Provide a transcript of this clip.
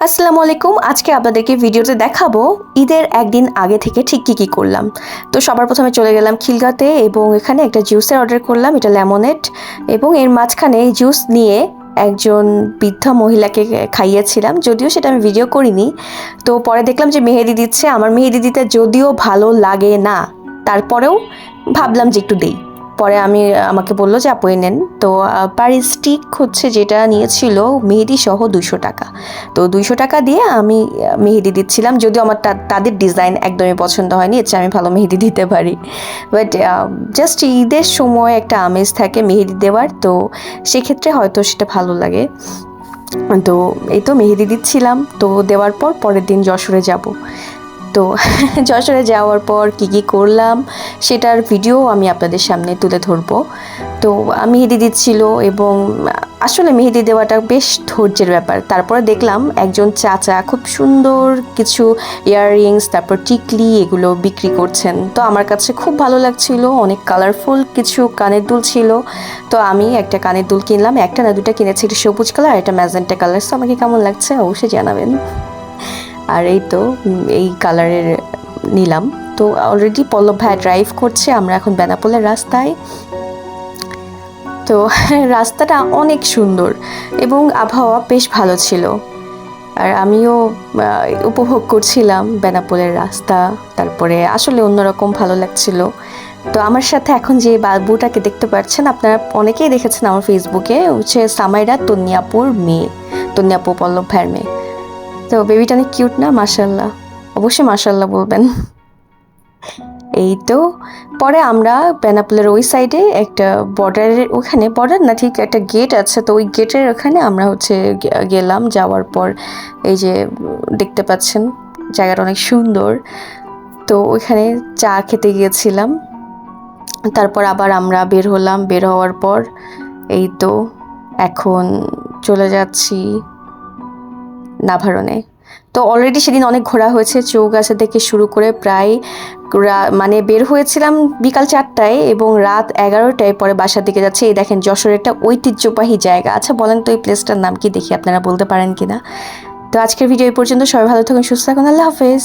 আসসালামু আলাইকুম। আজকে আপনাদেরকে ভিডিওতে দেখাবো ঈদের একদিন আগে থেকে ঠিক কী কী করলাম। তো সবার প্রথমে চলে গেলাম খিলগাতে এবং এখানে একটা জুসের অর্ডার করলাম, এটা লেমনেড এবং এর মাঝখানে জুস নিয়ে একজন বৃদ্ধা মহিলাকে খাইয়েছিলাম, যদিও সেটা আমি ভিডিও করিনি। তো পরে দেখলাম যে মেহেদি দিচ্ছে, আমার মেহেদি দিতে যদিও ভালো লাগে না, তারপরেও ভাবলাম যে একটু দেই। পরে আমি আমাকে বলল যে আপনি নেন। তো পার স্টিক হচ্ছে যেটা নিয়েছিল মেহেদি সহ দুশো টাকা। তো দুইশো টাকা দিয়ে আমি মেহেদি দিচ্ছিলাম। যদিও আমার তাদের ডিজাইন একদমই পছন্দ হয়নি, এর আমি ভালো মেহেদি দিতে পারি। বাট জাস্ট ঈদের সময় একটা আমেজ থাকে মেহেদি দেওয়ার, তো সেক্ষেত্রে হয়তো সেটা ভালো লাগে। তো এই তো মেহেদি দিচ্ছিলাম। তো দেওয়ার পর পরের দিন যশোরে যাব। তো যশোরে যাওয়ার পর কী কী করলাম সেটার ভিডিও আমি আপনাদের সামনে তুলে ধরবো। তো মেহেদি দিচ্ছিল এবং আসলে মেহেদি দেওয়াটা বেশ ধৈর্যের ব্যাপার। তারপরে দেখলাম একজন চাচা খুব সুন্দর কিছু ইয়াররিংস তারপর টিকলি এগুলো বিক্রি করছেন। তো আমার কাছে খুব ভালো লাগছিল, অনেক কালারফুল কিছু কানের দুল ছিল। তো আমি একটা কানের দুল কিনলাম, একটা না দুটা কিনেছি একটা সবুজ কালার একটা ম্যাজেন্টা কালার তো আমাকে কেমন লাগছে অবশ্যই জানাবেন। আর এই তো এই কালারের নিলাম। তো অলরেডি পল্লব ভাই ড্রাইভ করছে, আমরা এখন বেনাপোলের রাস্তায়। তো রাস্তাটা অনেক সুন্দর এবং আবহাওয়া বেশ ভালো ছিল। আর আমিও উপভোগ করছিলাম বেনাপোলের রাস্তা, তারপরে আসলে অন্যরকম ভালো লাগছিল। তো আমার সাথে এখন যে বাবুটাকে দেখতে পাচ্ছেন, আপনারা অনেকেই দেখেছেন আমার ফেসবুকে হচ্ছে সামাইরা তন্নিয়াপুর মেয়ে, তন্নিয়াপু পল্লব ভাইয়ের মেয়ে। তো বেবিটা অনেক কিউট না? মাসাল্লাহ অবশ্যই মাসাল্লাহ বলবেন। এই তো, পরে আমরা বেনাপোলের ওই সাইডে একটা বর্ডারের ওখানে বর্ডার না ঠিক একটা গেট আছে, তো ওই গেটের ওখানে আমরা হচ্ছে গেলাম, যাওয়ার পর এই যে দেখতে পাচ্ছেন, জায়গাটা অনেক সুন্দর। তো ওইখানে চা খেতে গিয়েছিলাম। তারপর আবার আমরা বের হলাম, বের হওয়ার পর এই তো এখন চলে যাচ্ছি। নাভারণে তো অলরেডি সেদিন অনেক ঘোরা হয়েছে, চৌগাছা থেকে শুরু করে প্রায় মানে বের হয়েছিলাম বিকাল চারটায় এবং রাত এগারোটায় পরে বাসার দিকে যাচ্ছে। এই দেখেন যশোর একটা ঐতিহ্যবাহী জায়গা। আচ্ছা বলেন তো এই প্লেসটার নাম কি দেখি, আপনারা বলতে পারেন কি না তো আজকের ভিডিও এই পর্যন্ত। সবাই ভালো থাকুন, সুস্থ থাকুন। আল্লাহ হাফেজ।